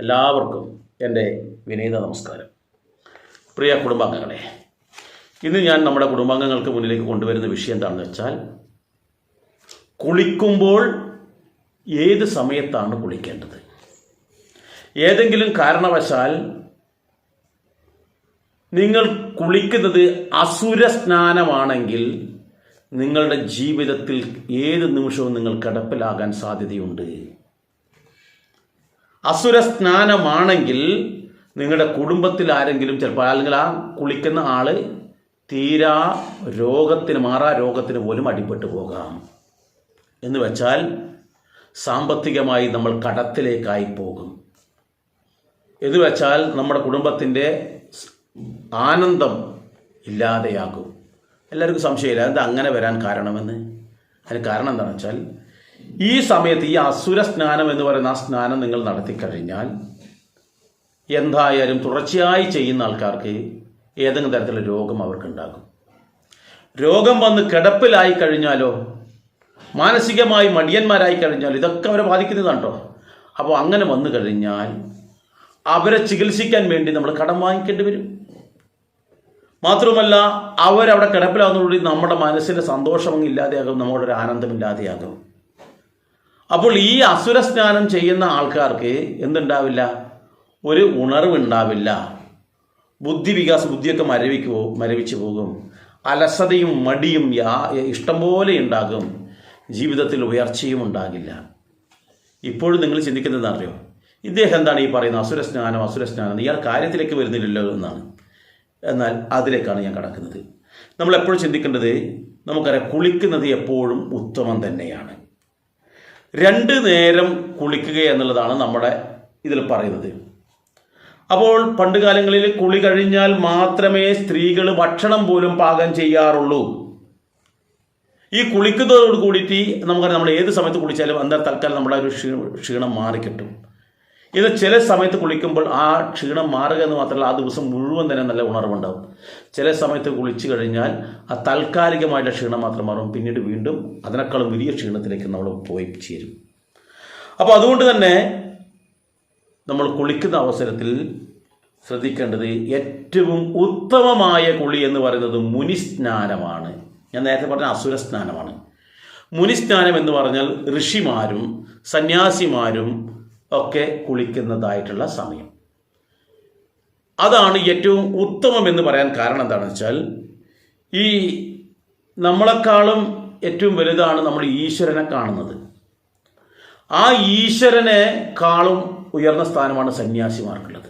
എല്ലാവർക്കും എന്റെ വിനീത നമസ്കാരം. പ്രിയ കുടുംബാംഗങ്ങളെ ഇന്ന് ഞാൻ നമ്മുടെ കുടുംബാംഗങ്ങൾക്ക് മുന്നിലേക്ക് കൊണ്ടുവരുന്ന വിഷയം എന്താണെന്ന് വെച്ചാൽ കുളിക്കുമ്പോൾ ഏത് സമയത്താണ് കുളിക്കേണ്ടത്? ഏതെങ്കിലും കാരണവശാൽ നിങ്ങൾ കുളിക്കുന്നത് അസുര സ്നാനമാണെങ്കിൽ നിങ്ങളുടെ ജീവിതത്തിൽ ഏത് നിമിഷവും നിങ്ങൾ കിടപ്പിലാകാൻ സാധ്യതയുണ്ട്. അസുര സ്നാനമാണെങ്കിൽ നിങ്ങളുടെ കുടുംബത്തിൽ ആരെങ്കിലും ചിലപ്പോൾ അല്ലെങ്കിൽ ആ കുളിക്കുന്ന ആൾ തീരാ രോഗത്തിന് മാറാ രോഗത്തിന് പോലും അടിപ്പെട്ടു പോകാം. എന്ന് വെച്ചാൽ സാമ്പത്തികമായി നമ്മൾ കടത്തിലേക്കായി പോകും. എന്ന് വെച്ചാൽ നമ്മുടെ കുടുംബത്തിന്റെ ആനന്ദം ഇല്ലാതെയാകും. എല്ലാവർക്കും സംശയമില്ല. എന്താ അങ്ങനെ വരാൻ കാരണമെന്ന്? അതിന് കാരണം എന്താണെന്ന് വെച്ചാൽ ഈ സമയത്ത് ഈ അസുര സ്നാനം എന്ന് പറയുന്ന ആ സ്നാനം നിങ്ങൾ നടത്തി കഴിഞ്ഞാൽ എന്തായാലും തുടർച്ചയായി ചെയ്യുന്ന ആൾക്കാർക്ക് ഏതെങ്കിലും തരത്തിലുള്ള രോഗം അവർക്കുണ്ടാകും. രോഗം വന്ന് കിടപ്പിലായി കഴിഞ്ഞാലോ മാനസികമായി മടിയന്മാരായി കഴിഞ്ഞാലോ ഇതൊക്കെ അവരെ ബാധിക്കുന്നതാണ് കേട്ടോ അപ്പോൾ അങ്ങനെ വന്നു കഴിഞ്ഞാൽ അവരെ ചികിത്സിക്കാൻ വേണ്ടി നമ്മൾ കടം വാങ്ങിക്കേണ്ടി വരും. മാത്രമല്ല അവരവിടെ കിടപ്പിലാകുന്നതോടുകൂടി നമ്മുടെ മനസ്സിന്റെ സന്തോഷമൊന്നും ഇല്ലാതെയാകും നമ്മുടെ ഒരു ആനന്ദം ഇല്ലാതെയാകും അപ്പോൾ ഈ അസുര സ്നാനം ചെയ്യുന്ന ആൾക്കാർക്ക് എന്തുണ്ടാവില്ല? ഒരു ഉണർവുണ്ടാവില്ല. ബുദ്ധി വികാസം ബുദ്ധിയൊക്കെ മരവിക്ക് മരവിച്ചു പോകും. അലസതയും മടിയും യാ ഇഷ്ടം പോലെ ഉണ്ടാകും. ജീവിതത്തിൽ ഉയർച്ചയും ഉണ്ടാകില്ല. ഇപ്പോഴും നിങ്ങൾ ചിന്തിക്കുന്നത് അറിയോ? ഇദ്ദേഹം എന്താണ് ഈ പറയുന്നത്? അസുര സ്നാനം അസുര സ്നാനം ഇയാൾ കാര്യത്തിലേക്ക് വരുന്നില്ലല്ലോ എന്നാണ്. എന്നാൽ അതിലേക്കാണ് ഞാൻ കടക്കുന്നത്. നമ്മൾ എപ്പോഴും ചിന്തിക്കേണ്ടത് നമുക്കറിയാം കുളിക്കുന്നത് എപ്പോഴും ഉത്തമം തന്നെയാണ്. രണ്ട് നേരം കുളിക്കുക എന്നുള്ളതാണ് നമ്മുടെ ഇതിൽ പറയുന്നത്. അപ്പോൾ പണ്ട് കാലങ്ങളിൽ കുളി കഴിഞ്ഞാൽ മാത്രമേ സ്ത്രീകൾ ഭക്ഷണം പോലും പാകം ചെയ്യാറുള്ളൂ. ഈ കുളിക്കുന്നതോട് കൂടിയിട്ട് നമുക്കറിയാം നമ്മൾ ഏത് സമയത്ത് കുളിച്ചാലും എന്താ തൽക്കാലം നമ്മുടെ ഒരു ക്ഷീ ക്ഷീണം മാറിക്കിട്ടും. ഇത് ചില സമയത്ത് കുളിക്കുമ്പോൾ ആ ക്ഷീണം മാറുക എന്ന് മാത്രമല്ല ആ ദിവസം മുഴുവൻ തന്നെ നല്ല ഉണർവുണ്ടാവും. ചില സമയത്ത് കുളിച്ചു കഴിഞ്ഞാൽ ആ താൽക്കാലികമായിട്ടുള്ള ക്ഷീണം മാത്രം മാറും. പിന്നീട് വീണ്ടും അതിനേക്കാളും വലിയ ക്ഷീണത്തിലേക്ക് നമ്മൾ പോയി ചേരും. അപ്പോൾ അതുകൊണ്ട് തന്നെ നമ്മൾ കുളിക്കുന്ന അവസരത്തിൽ ശ്രദ്ധിക്കേണ്ടത് ഏറ്റവും ഉത്തമമായ കുളി എന്ന് പറയുന്നത് മുനിസ്നാനമാണ്. ഞാൻ നേരത്തെ പറഞ്ഞ അസുര സ്നാനമാണ് മുനിസ്നാനം എന്ന് പറഞ്ഞാൽ ഋഷിമാരും സന്യാസിമാരും ഒക്കെ കുളിക്കുന്നതായിട്ടുള്ള സമയം. അതാണ് ഏറ്റവും ഉത്തമം എന്ന് പറയാൻ കാരണം എന്താണെന്ന് വെച്ചാൽ ഈ നമ്മളെക്കാളും ഏറ്റവും വലുതാണ് നമ്മൾ ഈശ്വരനെ കാണുന്നത്. ആ ഈശ്വരനെ കാളും ഉയർന്ന സ്ഥാനമാണ് സന്യാസിമാർക്കുള്ളത്.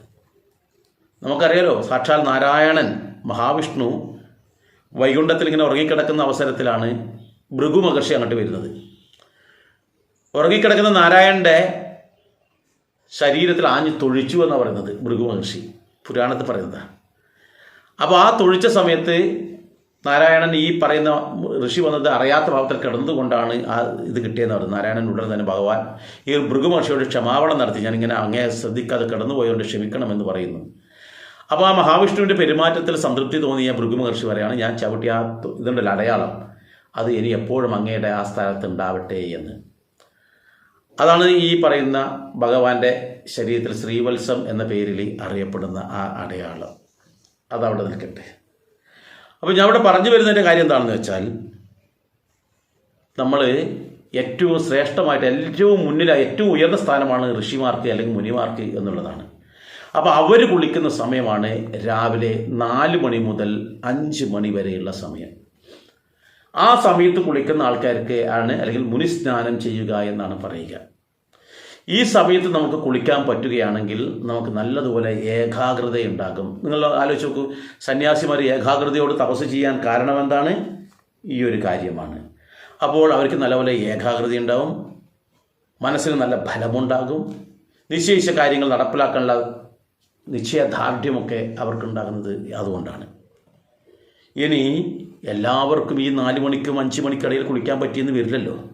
നമുക്കറിയാലോ സാക്ഷാൽ നാരായണൻ മഹാവിഷ്ണു വൈകുണ്ഠത്തിൽ ഇങ്ങനെ ഉറങ്ങിക്കിടക്കുന്ന അവസരത്തിലാണ് ഭൃഗു മഹർഷി അങ്ങോട്ട് വരുന്നത്. ഉറങ്ങിക്കിടക്കുന്ന നാരായണന്റെ ശരീരത്തിൽ ആഞ്ഞു തൊഴിച്ചു എന്നാണ് പറയുന്നത് മൃഗമഹർഷി. മഹർഷി പുരാണത്തിൽ പറയുന്നത്. അപ്പോൾ ആ തൊഴിച്ച സമയത്ത് നാരായണൻ ഈ പറയുന്ന ഋഷി വന്നത് അറിയാത്ത ഭാവത്തിൽ കിടന്നുകൊണ്ടാണ് ആ ഇത് കിട്ടിയെന്ന് പറയുന്നത്. നാരായണൻ ഉടനെ തന്നെ ഭഗവാൻ ഈ മൃഗമഹർഷിയോട് ക്ഷമാപണം നടത്തി. ഞാനിങ്ങനെ അങ്ങേ ശ്രദ്ധിക്കാതെ കിടന്നുപോയതുകൊണ്ട് ക്ഷമിക്കണമെന്ന് പറയുന്നു. അപ്പോൾ ആ മഹാവിഷ്ണുവിന്റെ പെരുമാറ്റത്തിൽ സംതൃപ്തി തോന്നിയ മൃഗമഹർഷി പറയാണ് ഞാൻ ചവിട്ടിയ ആ ഇതുണ്ടല്ലോ അടയാളം. അത് ഇനി എപ്പോഴും അങ്ങയുടെ ആ സ്ഥലത്ത് ഉണ്ടാവട്ടെ എന്ന്. അതാണ് ഈ പറയുന്ന ഭഗവാന്റെ ശരീരത്തിൽ ശ്രീവത്സം എന്ന പേരിൽ അറിയപ്പെടുന്ന ആ അടയാളം. അതവിടെ നിൽക്കട്ടെ. അപ്പോൾ ഞാൻ അവിടെ പറഞ്ഞു വരുന്നതിന്റെ കാര്യം എന്താണെന്ന് വെച്ചാൽ നമ്മൾ ഏറ്റവും ശ്രേഷ്ഠമായിട്ട് ഏറ്റവും മുന്നിലായി ഏറ്റവും ഉയർന്ന സ്ഥാനമാണ് ഋഷിമാർക്ക് അല്ലെങ്കിൽ മുനിമാർക്ക് എന്നുള്ളതാണ്. അപ്പോൾ അവർ കുളിക്കുന്ന സമയമാണ് രാവിലെ നാല് മണി മുതൽ അഞ്ച് മണി വരെയുള്ള സമയം. ആ സമയത്ത് കുളിക്കുന്ന ആൾക്കാർക്ക് ആണ് അല്ലെങ്കിൽ മുനിസ്നാനം ചെയ്യുക എന്നാണ് പറയുക. ഈ സമയത്ത് നമുക്ക് കുളിക്കാൻ പറ്റുകയാണെങ്കിൽ നമുക്ക് നല്ലതുപോലെ ഏകാഗ്രതയുണ്ടാകും. നിങ്ങൾ ആലോചിച്ച് നോക്കൂ സന്യാസിമാർ ഏകാഗ്രതയോട് തപസ് ചെയ്യാൻ കാരണം എന്താണ്? ഈ ഒരു കാര്യമാണ്. അപ്പോൾ അവർക്ക് നല്ലപോലെ ഏകാഗ്രത ഉണ്ടാവും മനസ്സിന് നല്ല ഫലമുണ്ടാകും നിശ്ചയിച്ച കാര്യങ്ങൾ നടപ്പിലാക്കാനുള്ള നിശ്ചയദാർഢ്യമൊക്കെ അവർക്കുണ്ടാകുന്നത് അതുകൊണ്ടാണ്. ഇനി എല്ലാവർക്കും ഈ നാല് മണിക്കും അഞ്ച് മണിക്കിടയിൽ കുളിക്കാൻ പറ്റിയെന്ന് വരില്ലല്ലോ.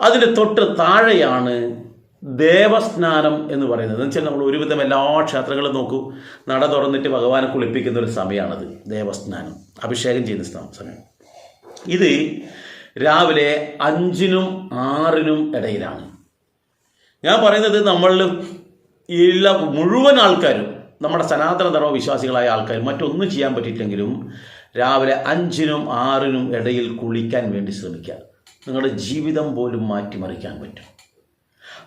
അതിന് തൊട്ട് താഴെയാണ് ദേവസ്നാനം എന്ന് പറയുന്നത്. എന്ന് വെച്ചാൽ നമ്മൾ ഒരുവിധം എല്ലാ ക്ഷേത്രങ്ങളും നോക്കൂ. നട തുറന്നിട്ട് ഭഗവാനെ കുളിപ്പിക്കുന്ന ഒരു സമയമാണത് ദേവസ്നാനം. അഭിഷേകം ചെയ്യുന്ന സമയം. ഇത് രാവിലെ അഞ്ചിനും ആറിനും ഇടയിലാണ്. ഞാൻ പറയുന്നത് നമ്മൾ എല്ലാ മുഴുവൻ ആൾക്കാരും നമ്മുടെ സനാതന ധർമ്മ വിശ്വാസികളായ ആൾക്കാർ മറ്റൊന്നും ചെയ്യാൻ പറ്റിയില്ലെങ്കിലും രാവിലെ അഞ്ചിനും ആറിനും ഇടയിൽ കുളിക്കാൻ വേണ്ടി ശ്രമിക്കുക. നിങ്ങളുടെ ജീവിതം പോലും മാറ്റിമറിക്കാൻ പറ്റും.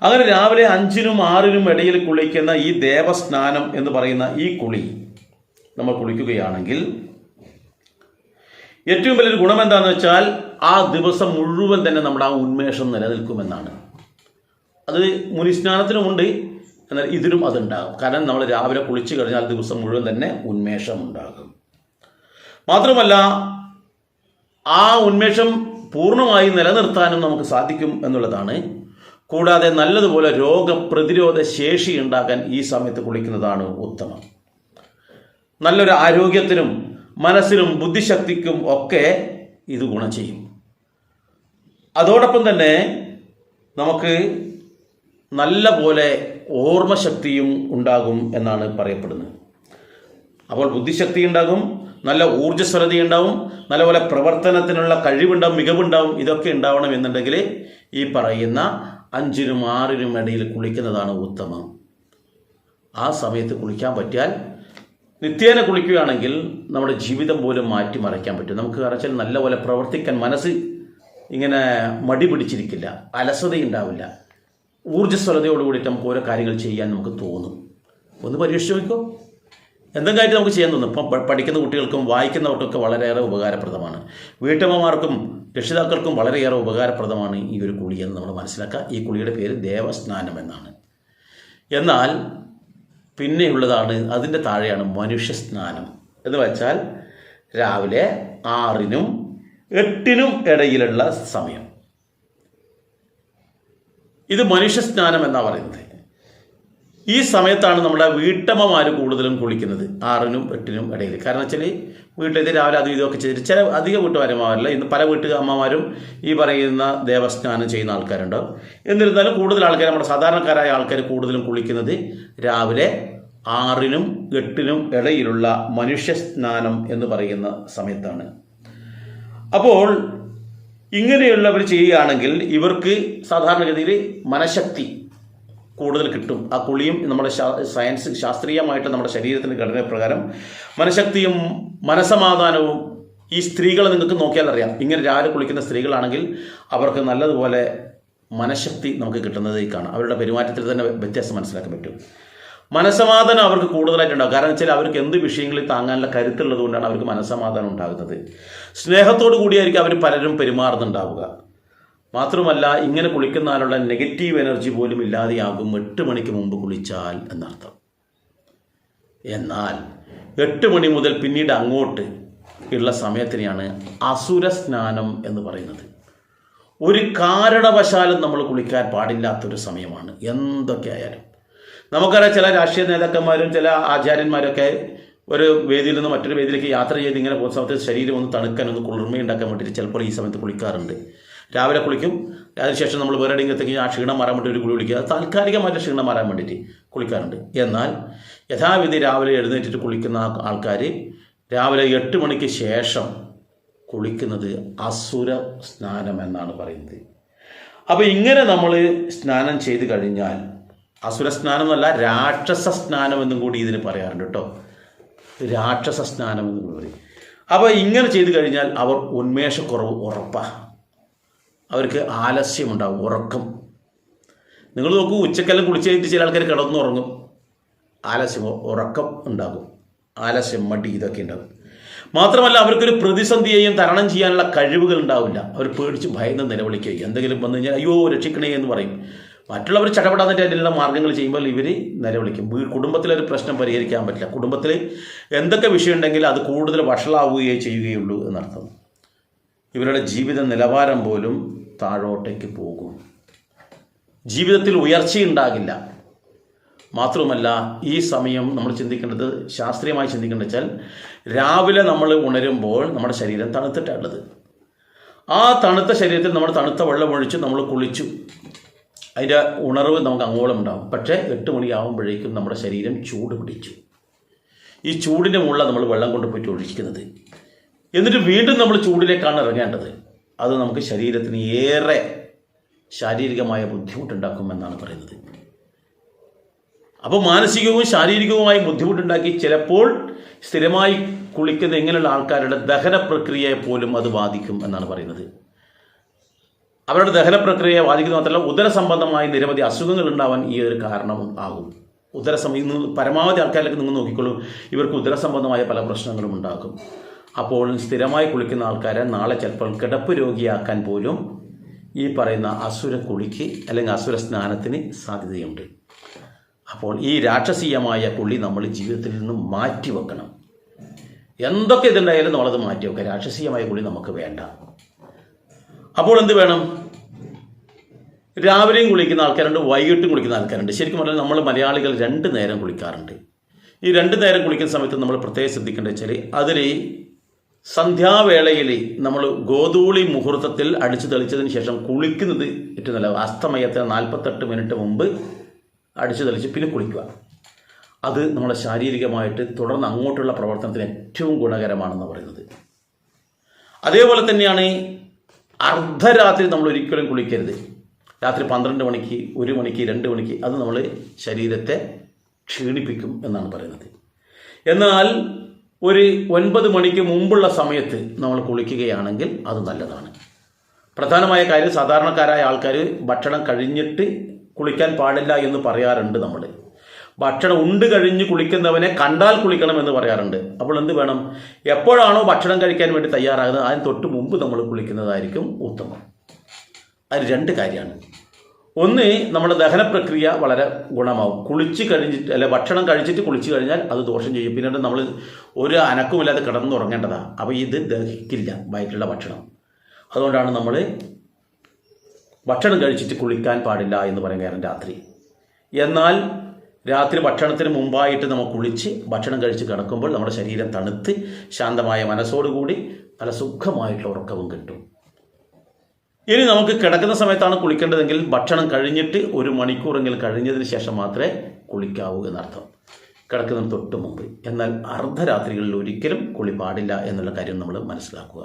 അങ്ങനെ രാവിലെ അഞ്ചിനും ആറിനും ഇടയിൽ കുളിക്കുന്ന ഈ ദേവസ്നാനം എന്ന് പറയുന്ന ഈ കുളി നമ്മൾ കുളിക്കുകയാണെങ്കിൽ ഏറ്റവും വലിയൊരു ഗുണം എന്താണെന്ന് വെച്ചാൽ ആ ദിവസം മുഴുവൻ തന്നെ നമ്മുടെ ആ ഉന്മേഷം നിലനിൽക്കുമെന്നാണ്. അത് മുനിസ്നാനത്തിനുമുണ്ട് എന്നാൽ ഇതിനും അതുണ്ടാകും. കാരണം നമ്മൾ രാവിലെ കുളിച്ചു കഴിഞ്ഞാൽ ദിവസം മുഴുവൻ തന്നെ ഉന്മേഷം ഉണ്ടാകും. മാത്രമല്ല ആ ഉന്മേഷം പൂർണമായി നിലനിർത്താനും നമുക്ക് സാധിക്കും എന്നുള്ളതാണ്. കൂടാതെ നല്ലതുപോലെ രോഗപ്രതിരോധ ശേഷി ഉണ്ടാക്കാൻ ഈ സമയത്ത് കുളിക്കുന്നതാണ് ഉത്തമം. നല്ലൊരു ആരോഗ്യത്തിനും മനസ്സിനും ബുദ്ധിശക്തിക്കും ഒക്കെ ഇത് ഗുണം ചെയ്യും. അതോടൊപ്പം തന്നെ നമുക്ക് നല്ല പോലെ ഓർമ്മശക്തിയും ഉണ്ടാകും എന്നാണ് പറയപ്പെടുന്നത്. അപ്പോൾ ബുദ്ധിശക്തി ഉണ്ടാകും നല്ല ഊർജസ്വലത ഉണ്ടാവും നല്ലപോലെ പ്രവർത്തനത്തിനുള്ള കഴിവുണ്ടാവും മികവുണ്ടാവും ഇതൊക്കെ ഉണ്ടാവണം എന്നുണ്ടെങ്കിൽ ഈ പറയുന്ന അഞ്ചിനും ആറിനും ഇടയിൽ കുളിക്കുന്നതാണ് ഉത്തമം. ആ സമയത്ത് കുളിക്കാൻ പറ്റിയാൽ നിത്യേന കുളിക്കുകയാണെങ്കിൽ നമ്മുടെ ജീവിതം പോലും മാറ്റിമറിക്കാൻ പറ്റും. നമുക്ക് കറച്ചാൽ നല്ലപോലെ പ്രവർത്തിക്കാൻ മനസ്സ് ഇങ്ങനെ മടി പിടിച്ചിരിക്കില്ല അലസതയുണ്ടാവില്ല. ഊർജസ്വലതയോട് കൂടിയിട്ട് നമുക്ക് ഓരോ കാര്യങ്ങൾ ചെയ്യാൻ നമുക്ക് തോന്നും. ഒന്ന് പരീക്ഷിച്ച് നോക്കോ എന്തെങ്കിലും ആയിട്ട് നമുക്ക് ചെയ്യാൻ തോന്നും. ഇപ്പം പഠിക്കുന്ന കുട്ടികൾക്കും വായിക്കുന്നവർക്കൊക്കെ വളരെയേറെ ഉപകാരപ്രദമാണ്. വീട്ടമ്മമാർക്കും രക്ഷിതാക്കൾക്കും വളരെയേറെ ഉപകാരപ്രദമാണ് ഈ ഒരു കുളി എന്ന് നമ്മൾ മനസ്സിലാക്കുക. ഈ കുളിയുടെ പേര് ദേവസ്നാനം എന്നാണ്. എന്നാൽ പിന്നെയുള്ളതാണ് അതിന്റെ താഴെയാണ് മനുഷ്യസ്നാനം എന്ന് വെച്ചാൽ രാവിലെ ആറിനും എട്ടിനും ഇടയിലുള്ള സമയം. ഇത് മനുഷ്യസ്നാനം എന്നാണ് പറയുന്നത്. ഈ സമയത്താണ് നമ്മുടെ വീട്ടമ്മമാർ കൂടുതലും കുളിക്കുന്നത്. ആറിനും എട്ടിനും ഇടയിൽ. കാരണം വെച്ചാൽ വീട്ടിൽ രാവിലെ അതും ഇതൊക്കെ ചെയ്തിട്ട് ചില അധിക വീട്ടുകാരന്മാരല്ല ഇന്ന് പല വീട്ടു അമ്മമാരും ഈ പറയുന്ന ദേവസ്നാനം ചെയ്യുന്ന ആൾക്കാരുണ്ട്. എന്നിരുന്നാലും കൂടുതൽ ആൾക്കാർ നമ്മുടെ സാധാരണക്കാരായ ആൾക്കാർ കൂടുതലും കുളിക്കുന്നത് രാവിലെ ആറിനും എട്ടിനും ഇടയിലുള്ള മനുഷ്യ സ്നാനം എന്ന് പറയുന്ന സമയത്താണ്. അപ്പോൾ ഇങ്ങനെയുള്ളവർ ചെയ്യുകയാണെങ്കിൽ ഇവർക്ക് സാധാരണഗതിയിൽ മനഃശക്തി കൂടുതൽ കിട്ടും. ആ കുളിയും നമ്മുടെ സയൻസ് ശാസ്ത്രീയമായിട്ട് നമ്മുടെ ശരീരത്തിന്റെ ഘടന പ്രകാരം മനഃശക്തിയും മനസമാധാനവും ഈ സ്ത്രീകളെ നിങ്ങൾക്ക് നോക്കിയാൽ അറിയാം. ഇങ്ങനെ രാവിലെ കുളിക്കുന്ന സ്ത്രീകളാണെങ്കിൽ അവർക്ക് നല്ലതുപോലെ മനഃശക്തി നമുക്ക് കിട്ടുന്നത് കാണാം. അവരുടെ പെരുമാറ്റത്തിൽ തന്നെ വ്യത്യാസം മനസ്സിലാക്കാൻ പറ്റും. മനസമാധാനം അവർക്ക് കൂടുതലായിട്ടുണ്ടാകും. കാരണം വെച്ചാൽ അവർക്ക് എന്ത് വിഷയങ്ങളിൽ താങ്ങാനുള്ള കരുത്തുള്ളത് കൊണ്ടാണ് അവർക്ക് മനസമാധാനം ഉണ്ടാകുന്നത്. സ്നേഹത്തോടു കൂടിയായിരിക്കും അവർ പലരും പെരുമാറുന്നുണ്ടാവുക. മാത്രമല്ല ഇങ്ങനെ കുളിക്കുന്നാലുള്ള നെഗറ്റീവ് എനർജി പോലും ഇല്ലാതെയാകും എട്ട് മണിക്ക് മുമ്പ് കുളിച്ചാൽ എന്നർത്ഥം. എന്നാൽ എട്ട് മണി മുതൽ പിന്നീട് അങ്ങോട്ട് ഉള്ള സമയത്തിനെയാണ് അസുര സ്നാനം എന്ന് പറയുന്നത്. ഒരു കാരണവശാലും നമ്മൾ കുളിക്കാൻ പാടില്ലാത്തൊരു സമയമാണ്. എന്തൊക്കെ ആയാലും. നമുക്കറിയാം ചില രാഷ്ട്രീയ നേതാക്കന്മാരും ചില ആചാര്യന്മാരൊക്കെ ഒരു വേദിയിൽ നിന്ന് മറ്റൊരു വേദിയിലേക്ക് യാത്ര ചെയ്ത് ഇങ്ങനെ പോകുന്ന സമയത്ത് ശരീരം ഒന്ന് തണുക്കാൻ ഒന്ന് കുളിർമയുണ്ടാക്കാൻ വേണ്ടിയിട്ട് ചിലപ്പോൾ ഈ സമയത്ത് കുളിക്കാറുണ്ട്. രാവിലെ കുളിക്കും അതിനുശേഷം നമ്മൾ വേറെ എവിടെയെങ്കിലത്തേക്ക് ആ ക്ഷീണം മാറാൻ വേണ്ടി ഒരു കുളി കുളിക്കുക. താൽക്കാലികമായിട്ട് ക്ഷീണം മാറാൻ വേണ്ടിയിട്ട് കുളിക്കാറുണ്ട്. എന്നാൽ യഥാവിധി രാവിലെ എഴുന്നേറ്റിട്ട് കുളിക്കുന്ന ആൾക്കാർ രാവിലെ എട്ട് മണിക്ക് ശേഷം കുളിക്കുന്നത് അസുര സ്നാനം എന്നാണ് പറയുന്നത്. അപ്പോൾ ഇങ്ങനെ നമ്മൾ സ്നാനം ചെയ്ത് കഴിഞ്ഞാൽ അസുര സ്നാനം എന്നല്ല രാക്ഷസ സ്നാനം എന്നും കൂടി ഇതിന് പറയാറുണ്ട് കേട്ടോ. രാക്ഷസ സ്നാനം എന്ന് പറയും. അപ്പോൾ ഇങ്ങനെ ചെയ്തു കഴിഞ്ഞാൽ അവർ ഉന്മേഷക്കുറവ് ഉറപ്പാണ് അവർക്ക് ആലസ്യമുണ്ടാവും ഉറക്കം. നിങ്ങൾ നോക്കൂ ഉച്ചക്കെല്ലാം കുളിച്ച് കഴിഞ്ഞിട്ട് ചില ആൾക്കാർ കിടന്നുറങ്ങും ആലസ്യം ഉറക്കം ഉണ്ടാകും. ആലസ്യം മടി ഇതൊക്കെ ഉണ്ടാകും. മാത്രമല്ല അവർക്കൊരു പ്രതിസന്ധിയെയും തരണം ചെയ്യാനുള്ള കഴിവുകൾ ഉണ്ടാവില്ല. അവർ പേടിച്ച് ഭയന്ന് നിലവിളിക്കുകയും എന്തെങ്കിലും വന്നു കഴിഞ്ഞാൽ അയ്യോ രക്ഷിക്കണേ എന്ന് പറയും. മറ്റുള്ളവർ ചടപടാന്നിട്ട് അതിനുള്ള മാർഗങ്ങൾ ചെയ്യുമ്പോൾ ഇവർ നിലവിളിക്കും കുടുംബത്തിലെ കുടുംബത്തിലൊരു പ്രശ്നം പരിഹരിക്കാൻ പറ്റില്ല. കുടുംബത്തിൽ എന്തൊക്കെ വിഷയം ഉണ്ടെങ്കിൽ അത് കൂടുതൽ വഷളാവുകയേ ചെയ്യുകയുള്ളൂ എന്നർത്ഥം. ഇവരുടെ ജീവിത നിലവാരം പോലും താഴോട്ടേക്ക് പോകും. ജീവിതത്തിൽ ഉയർച്ചയുണ്ടാകില്ല മാത്രമല്ല ഈ സമയം നമ്മൾ ചിന്തിക്കേണ്ടത് ശാസ്ത്രീയമായി ചിന്തിക്കേണ്ടത് വെച്ചാൽ രാവിലെ നമ്മൾ ഉണരുമ്പോൾ നമ്മുടെ ശരീരം തണുത്തിട്ടുള്ളത് ആ തണുത്ത ശരീരത്തിൽ നമ്മൾ തണുത്ത വെള്ളം ഒഴിച്ച് നമ്മൾ കുളിച്ചു. അതിന്റെ ഉണർവ് നമുക്ക് അങ്ങോളം ഉണ്ടാകും പക്ഷേ എട്ട് മണിയാകുമ്പോഴേക്കും നമ്മുടെ ശരീരം ചൂട് പിടിച്ചു. ഈ ചൂടിന്റെ മുകളിൽ നമ്മൾ വെള്ളം കൊണ്ട് പോയിട്ട് ഒഴിക്കുന്നത്. എന്നിട്ട് വീണ്ടും നമ്മൾ ചൂടിലേക്കാണ് ഇറങ്ങേണ്ടത്. അത് നമുക്ക് ശരീരത്തിന് ഏറെ ശാരീരികമായ ബുദ്ധിമുട്ടുണ്ടാക്കുമെന്നാണ് പറയുന്നത്. അപ്പോൾ മാനസികവും ശാരീരികവുമായ ബുദ്ധിമുട്ടുണ്ടാക്കി ചിലപ്പോൾ സ്ഥിരമായി കുളിക്കുന്ന ഇങ്ങനെയുള്ള ആൾക്കാരുടെ ദഹന പ്രക്രിയയെ പോലും അത് ബാധിക്കും എന്നാണ് പറയുന്നത്. അവരുടെ ദഹന പ്രക്രിയയെ ബാധിക്കുന്ന മാത്രമല്ല ഉദര സംബന്ധമായ നിരവധി അസുഖങ്ങൾ ഉണ്ടാവാൻ ഈ ഒരു കാരണം ആകും. ഉദര സം ഇന്ന് പരമാവധി ആൾക്കാരിലേക്ക് നിങ്ങൾ നോക്കിക്കോളൂ ഇവർക്ക് ഉദരസംബന്ധമായ പല പ്രശ്നങ്ങളും ഉണ്ടാകും അപ്പോൾ സ്ഥിരമായി കുളിക്കുന്ന ആൾക്കാരെ നാളെ ചിലപ്പോൾ കിടപ്പ് രോഗിയാക്കാൻ പോലും ഈ പറയുന്ന അസുര കുളിക്ക് അല്ലെങ്കിൽ അസുര സ്നാനത്തിന് സാധ്യതയുണ്ട്. അപ്പോൾ ഈ രാക്ഷസീയമായ കുളി നമ്മൾ ജീവിതത്തിൽ നിന്ന് മാറ്റി വെക്കണം. എന്തൊക്കെ ഇതുണ്ടായാലും നമ്മളത് മാറ്റി വെക്കുക രാക്ഷസീയമായ കുളി നമുക്ക് വേണ്ട. അപ്പോൾ എന്ത് വേണം? രാവിലെയും കുളിക്കുന്ന ആൾക്കാരുണ്ട് വൈകിട്ടും കുളിക്കുന്ന ആൾക്കാരുണ്ട്. ശരിക്കും പറഞ്ഞാൽ നമ്മൾ മലയാളികൾ രണ്ട് നേരം കുളിക്കാറുണ്ട്. ഈ രണ്ട് നേരം കുളിക്കുന്ന സമയത്ത് നമ്മൾ പ്രത്യേകം ശ്രദ്ധിക്കേണ്ട വെച്ചാൽ അതിൽ സന്ധ്യാവേളയിൽ നമ്മൾ ഗോതൂളി മുഹൂർത്തത്തിൽ അടിച്ചു തെളിച്ചതിന് ശേഷം കുളിക്കുന്നത് ഏറ്റവും നല്ല അസ്തമയത്തിന് നാൽപ്പത്തെട്ട് മിനിറ്റ് മുമ്പ് അടിച്ചു തെളിച്ച് പിന്നെ കുളിക്കുക. അത് നമ്മളെ ശാരീരികമായിട്ട് തുടർന്ന് അങ്ങോട്ടുള്ള പ്രവർത്തനത്തിന് ഏറ്റവും ഗുണകരമാണെന്ന് പറയുന്നത്. അതേപോലെ തന്നെയാണ് അർദ്ധരാത്രി നമ്മൾ ഒരിക്കലും കുളിക്കരുത്. രാത്രി പന്ത്രണ്ട് മണിക്ക് ഒരു മണിക്ക് രണ്ട് മണിക്ക് അത് നമ്മൾ ശരീരത്തെ ക്ഷീണിപ്പിക്കും എന്നാണ് പറയുന്നത്. എന്നാൽ ഒരു ഒൻപത് മണിക്ക് മുമ്പുള്ള സമയത്ത് നമ്മൾ കുളിക്കുകയാണെങ്കിൽ അത് നല്ലതാണ്. പ്രധാനമായ കാര്യം സാധാരണക്കാരായ ആൾക്കാർ ഭക്ഷണം കഴിഞ്ഞിട്ട് കുളിക്കാൻ പാടില്ല എന്ന് പറയാറുണ്ട് നമ്മൾ. ഭക്ഷണം ഉണ്ട് കഴിഞ്ഞ് കുളിക്കുന്നവനെ കണ്ടാൽ കുളിക്കണം എന്ന് പറയാറുണ്ട്. അപ്പോൾ എന്ത് വേണം? എപ്പോഴാണോ ഭക്ഷണം കഴിക്കാൻ വേണ്ടി തയ്യാറാകുന്നത്? അതിന് തൊട്ട് മുമ്പ് നമ്മൾ കുളിക്കുന്നതായിരിക്കും ഉത്തമം. അത് രണ്ട് കാര്യമാണ്. ഒന്ന് നമ്മുടെ ദഹന പ്രക്രിയ വളരെ ഗുണമാവും. കുളിച്ച് കഴിഞ്ഞിട്ട് അല്ലെ ഭക്ഷണം കഴിച്ചിട്ട് കുളിച്ച് കഴിഞ്ഞാൽ അത് ദോഷം ചെയ്യും. പിന്നീട് നമ്മൾ ഒരു അനക്കവുമില്ലാതെ കിടന്നുറങ്ങേണ്ടതാണ് അപ്പോൾ ഇത് ദഹിക്കില്ല വയറ്റിലുള്ള ഭക്ഷണം. അതുകൊണ്ടാണ് നമ്മൾ ഭക്ഷണം കഴിച്ചിട്ട് കുളിക്കാൻ പാടില്ല എന്ന് പറയും കാരണം രാത്രി. എന്നാൽ രാത്രി ഭക്ഷണത്തിന് മുമ്പായിട്ട് നമ്മൾ കുളിച്ച് ഭക്ഷണം കഴിച്ച് കിടക്കുമ്പോൾ നമ്മുടെ ശരീരം തണുത്ത് ശാന്തമായ മനസ്സോടുകൂടി നല്ല സുഖമായിട്ടുള്ള ഉറക്കവും കിട്ടും. ഇനി നമുക്ക് കിടക്കുന്ന സമയത്താണ് കുളിക്കേണ്ടതെങ്കിൽ ഭക്ഷണം കഴിഞ്ഞിട്ട് ഒരു മണിക്കൂറെങ്കിലും കഴിഞ്ഞതിന് ശേഷം മാത്രമേ കുളിക്കാവൂ എന്നർത്ഥം. കിടക്കുന്നതിന് തൊട്ട് മുമ്പ്. എന്നാൽ അർദ്ധരാത്രികളിൽ ഒരിക്കലും കുളി പാടില്ല എന്നുള്ള കാര്യം നമ്മൾ മനസ്സിലാക്കുക.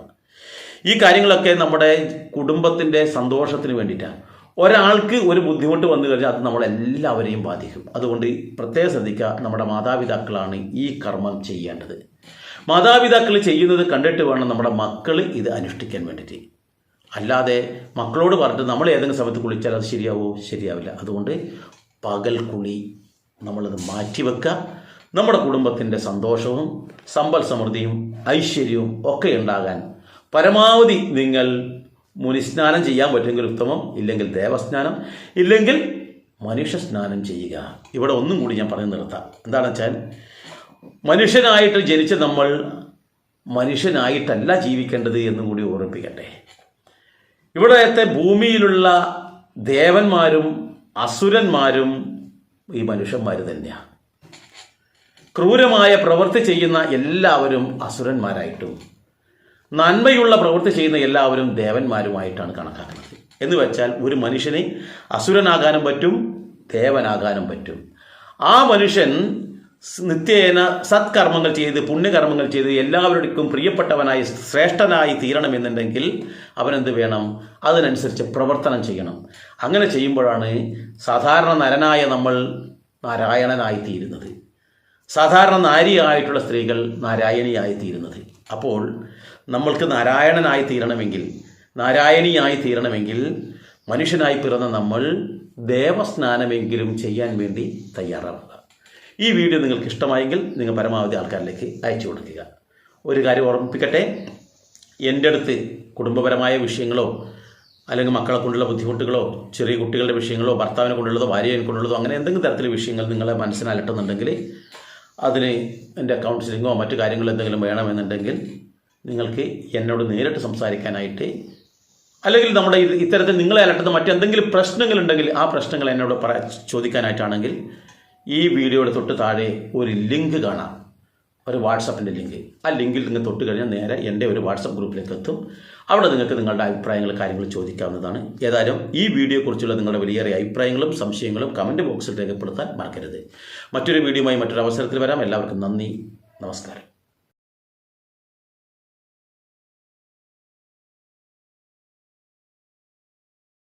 ഈ കാര്യങ്ങളൊക്കെ നമ്മുടെ കുടുംബത്തിന്റെ സന്തോഷത്തിന് വേണ്ടിയിട്ടാണ്. ഒരാൾക്ക് ഒരു ബുദ്ധിമുട്ട് വന്നു കഴിഞ്ഞാൽ അത് നമ്മളെല്ലാവരെയും ബാധിക്കും. അതുകൊണ്ട് പ്രത്യേകം ശ്രദ്ധിക്കുക നമ്മുടെ മാതാപിതാക്കളാണ് ഈ കർമ്മം ചെയ്യേണ്ടത്. മാതാപിതാക്കൾ ചെയ്യുന്നത് കണ്ടിട്ട് വേണം നമ്മുടെ മക്കൾ ഇത് അനുഷ്ഠിക്കാൻ വേണ്ടിയിട്ട്. അല്ലാതെ മക്കളോട് പറഞ്ഞിട്ട് നമ്മൾ ഏതെങ്കിലും സമയത്ത് കുളിച്ചാൽ അത് ശരിയാവോ? ശരിയാവില്ല. അതുകൊണ്ട് പകൽ കുളി നമ്മളത് മാറ്റിവെക്കുക നമ്മുടെ കുടുംബത്തിന്റെ സന്തോഷവും സമ്പൽ സമൃദ്ധിയും ഐശ്വര്യവും ഒക്കെ ഉണ്ടാകാൻ പരമാവധി നിങ്ങൾ മുനിസ്നാനം ചെയ്യാൻ പറ്റുമെങ്കിൽ ഉത്തമം ഇല്ലെങ്കിൽ ദേവസ്നാനം ഇല്ലെങ്കിൽ മനുഷ്യ സ്നാനം ചെയ്യുക. ഇവിടെ ഒന്നും കൂടി ഞാൻ പറഞ്ഞു നിർത്താം. എന്താണെന്ന് വെച്ചാൽ മനുഷ്യനായിട്ട് ജനിച്ച നമ്മൾ മനുഷ്യനായിട്ടല്ല ജീവിക്കേണ്ടത് എന്നും കൂടി ഓർമ്മിപ്പിക്കട്ടെ. ഇവിടത്തെ ഭൂമിയിലുള്ള ദേവന്മാരും അസുരന്മാരും ഈ മനുഷ്യന്മാർ തന്നെയാണ് ക്രൂരമായ പ്രവൃത്തി ചെയ്യുന്ന എല്ലാവരും അസുരന്മാരായിട്ടും നന്മയുള്ള പ്രവൃത്തി ചെയ്യുന്ന എല്ലാവരും ദേവന്മാരുമായിട്ടാണ് കണക്കാക്കുന്നത്. എന്ന് വെച്ചാൽ ഒരു മനുഷ്യനെ അസുരനാകാനും പറ്റും ദേവനാകാനും പറ്റും. ആ മനുഷ്യൻ നിത്യേന സത്കർമ്മങ്ങൾ ചെയ്ത് പുണ്യകർമ്മങ്ങൾ ചെയ്ത് എല്ലാവരുടേക്കും പ്രിയപ്പെട്ടവനായി ശ്രേഷ്ഠനായി തീരണമെന്നുണ്ടെങ്കിൽ അവനെന്ത് വേണം? അതിനനുസരിച്ച് പ്രവർത്തനം ചെയ്യണം. അങ്ങനെ ചെയ്യുമ്പോഴാണ് സാധാരണ നരനായ നമ്മൾ നാരായണനായി തീരുന്നത് സാധാരണ നാരിയായിട്ടുള്ള സ്ത്രീകൾ നാരായണിയായി തീരുന്നത് അപ്പോൾ നമ്മൾക്ക് നാരായണനായി തീരണമെങ്കിൽ നാരായണിയായി തീരണമെങ്കിൽ മനുഷ്യനായി പിറന്ന നമ്മൾ ദേവസ്നാനമെങ്കിലും ചെയ്യാൻ വേണ്ടി തയ്യാറാവുക. ഈ വീഡിയോ നിങ്ങൾക്ക് ഇഷ്ടമായെങ്കിൽ നിങ്ങൾ പരമാവധി ആൾക്കാരിലേക്ക് അയച്ചു കൊടുക്കുക. ഒരു കാര്യം ഓർമ്മിപ്പിക്കട്ടെ എന്റെ അടുത്ത് കുടുംബപരമായ വിഷയങ്ങളോ അല്ലെങ്കിൽ മക്കളെ കൊണ്ടുള്ള ബുദ്ധിമുട്ടുകളോ ചെറിയ കുട്ടികളുടെ വിഷയങ്ങളോ ഭർത്താവിനെ കൊണ്ടുള്ളതോ ഭാര്യയെ കൊണ്ടുള്ളതോ അങ്ങനെ എന്തെങ്കിലും തരത്തിലുള്ള വിഷയങ്ങൾ നിങ്ങളെ മനസ്സിന് അലട്ടുന്നുണ്ടെങ്കിൽ അതിന് എന്റെ കൗൺസിലിങ്ങോ മറ്റു കാര്യങ്ങളോ എന്തെങ്കിലും വേണമെന്നുണ്ടെങ്കിൽ നിങ്ങൾക്ക് എന്നോട് നേരിട്ട് സംസാരിക്കാനായിട്ട് അല്ലെങ്കിൽ നമ്മുടെ ഇത് ഇത്തരത്തിൽ നിങ്ങളെ അലട്ടുന്ന മറ്റെന്തെങ്കിലും പ്രശ്നങ്ങളുണ്ടെങ്കിൽ ആ പ്രശ്നങ്ങൾ എന്നോട് പറ ചോദിക്കാനായിട്ടാണെങ്കിൽ ഈ വീഡിയോയുടെ തൊട്ട് താഴെ ഒരു ലിങ്ക് കാണാം. ഒരു വാട്സപ്പിന്റെ ലിങ്ക്. ആ ലിങ്കിൽ നിങ്ങൾ തൊട്ട് കഴിഞ്ഞാൽ നേരെ എന്റെ ഒരു വാട്സപ്പ് ഗ്രൂപ്പിലേക്ക് എത്തും. അവിടെ നിങ്ങൾക്ക് നിങ്ങളുടെ അഭിപ്രായങ്ങൾ കാര്യങ്ങൾ ചോദിക്കാവുന്നതാണ്. ഏതായാലും ഈ വീഡിയോയെക്കുറിച്ചുള്ള നിങ്ങളുടെ വലിയേറെ അഭിപ്രായങ്ങളും സംശയങ്ങളും കമന്റ് ബോക്സിൽ രേഖപ്പെടുത്താൻ മറക്കരുത്. മറ്റൊരു വീഡിയോയുമായി മറ്റൊരു അവസരത്തിൽ വരാം. എല്ലാവർക്കും നന്ദി. നമസ്കാരം.